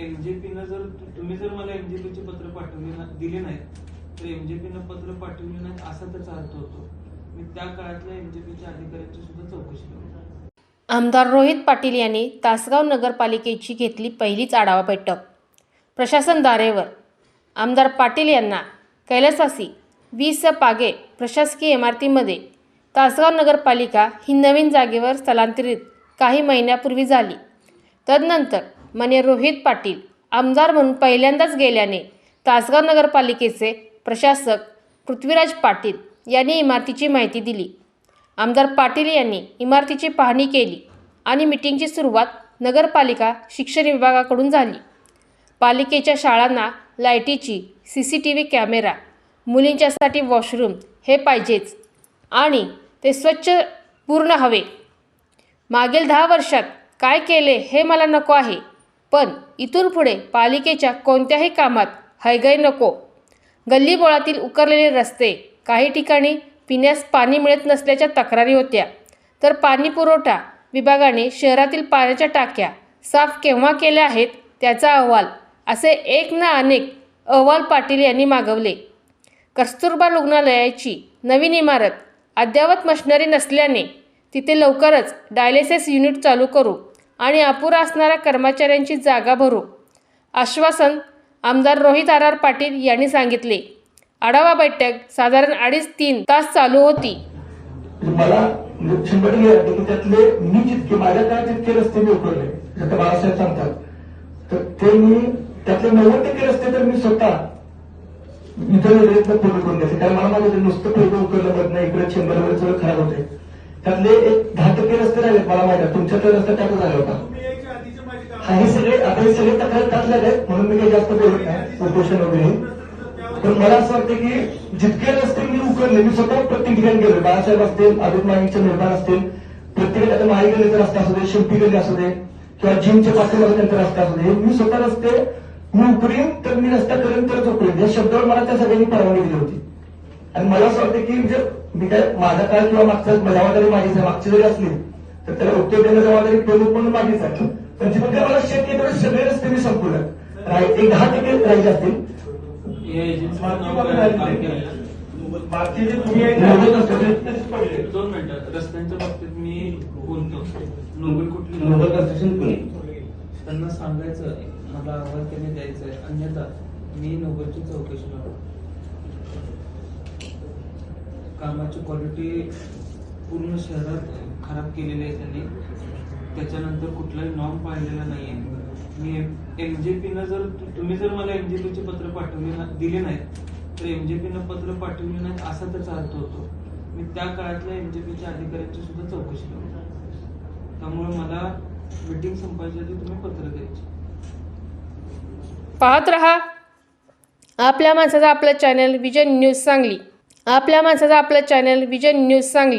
एमजेपीनं जर तुम्ही जर मला एमजेपीचे पत्र पाठवले ना- दिले नाहीत तर एमजेपीनं पत्र पाठवले नाहीत असा त्याचा अर्थ होतो. मी त्या काळातल्या एमजेपीच्या अधिकाऱ्यांची सुद्धा चौकशी करतो आमदार रोहित पाटील यांनी तासगाव नगरपालिकेची घेतली पहिलीच आढावा बैठक. प्रशासन दारेवर. आमदार पाटील यांना कैलासासी वी स पागे प्रशासकीय इमारतीमध्ये तासगाव नगरपालिका ही नवीन जागेवर स्थलांतरित काही महिन्यापूर्वी झाली. तदनंतर मान्य रोहित पाटील आमदार म्हणून पहिल्यांदाच गेल्याने तासगाव नगरपालिकेचे प्रशासक पृथ्वीराज पाटील यांनी इमारतीची माहिती दिली. आमदार पाटील यांनी इमारतीची पाहणी केली आणि मिटिंगची सुरुवात नगरपालिका शिक्षण विभागाकडून झाली. पालिकेच्या शाळांना लाईटीची C C T V camera मुलींच्यासाठी washroom हे पाहिजेच आणि ते स्वच्छ पूर्ण हवे. मागील दहा वर्षात काय केले हे मला नको आहे. पण इथून पुढे पालिकेच्या कोणत्याही कामात हैगय नको. गल्लीबोळातील उकरलेले रस्ते काही ठिकाणी पिण्यास पाणी मिळत नसल्याच्या तक्रारी होत्या. तर पाणी पुरवठा विभागाने शहरातील पाण्याच्या टाक्या साफ केव्हा केल्या आहेत त्याचा अहवाल असे एक ना अनेक अहवाल पाटील यांनी मागवले. कस्तुरबा रुग्णालयाची नवीन इमारत अद्ययावत मशनरी नसल्याने तिथे लवकरच डायलिसिस युनिट चालू करू. आणि अपुरा असणाऱ्या कर्मचाऱ्यांची जागा भरू. आश्वासन आमदार रोहित आर आर पाटील यांनी सांगितले. आढावा बैठक साधारण अडीच तीन तास चालू होती. मला म्हणजे शंभर त्यातले मी जितके माझ्या काळात जितके रस्ते मी उकळले आता बाळासाहेब सांगतात. तर ते मी त्यातले नव्वद टक्के रस्ते तर मी स्वतः इथं प्रयत्न पूर्ण करून घ्यायचे कारण मला माझ्या नुसतं पहिलं उकळलं होत नाही इकडे चेंबर वगैरे सगळं खराब होते त्यातले एक दहा टक्के रस्ते राहिले मला माहिती आहे. तुमच्या तर रस्ता त्यातच झाला होता. हा हे सगळे आता हे सगळे तक्रार त्यातल्या आहेत म्हणून मी काही जास्त बोलत नाही उपोषण वगैरे. पण मला असं वाटतं की जितके रस्ते मी उकरले मी स्वतः प्रत्येक ठिकाणी गेलो. बाळासाहेब असतील अभित माईचे निर्माण असतील प्रत्येक आता माई गल्लीचा रस्ता असू दे शेवटी गल्ली असू दे किंवा जिमच्या पाठीमागे त्यांचा रस्ता असू दे मी स्वतः रस्ते मी उकरीन तर मी रस्ता करेन तरच उकरीन या शब्दावर मला त्या सगळ्यांनी परवानगी दिली होती. आणि मला असं वाटतं की म्हणजे मी काय माझा काळ किंवा मागचा जबाबदारी माझीच आहे मागची जरी असली तर त्याला उत्तर देणं जबाबदारी प्रमुख म्हणून माझीच आहे. पण जिथे काय मला शक्य तेवढे सगळे रस्ते मी संपवले राहील एक दहा टक्के राहिले असतील. जे तुम्ही. दोन मिनिटं. रस्त्यांच्या बाबतीत मी बोलतो. नोबल कुठली? नोबल कन्स्ट्रक्शन पुणे त्यांना सांगायचं मला अहवाल त्याने द्यायचा आहे अन्यथा मी नोबलची चौकशी लावतो कामाची क्वालिटी पूर्ण शहरात खराब केलेली आहे त्यांनी. त्याच्यानंतर कुठलाही नॉर्म पाळलेला आहे मी एम जे पीनं जर तुम्ही जर मला एमजेपीचे पत्र पाठवले ना- दिले नाहीत तर एम जे पीनं पत्र पाठवले नाहीत असा त्याचा अर्थ होतो. मी त्या काळातल्या एन जे पीच्या अधिकाऱ्यांची सुद्धा चौकशी लावतो त्यामुळे मला मीटिंग संपायच्या आधी तुम्ही पत्र द्यायचे. पाहत रहा. आपल्या माणसाचा आपलं चॅनल विजय न्यूज सांगली. आपल्या माणसाचा आपलं चॅनल विजन न्यूज सांगली.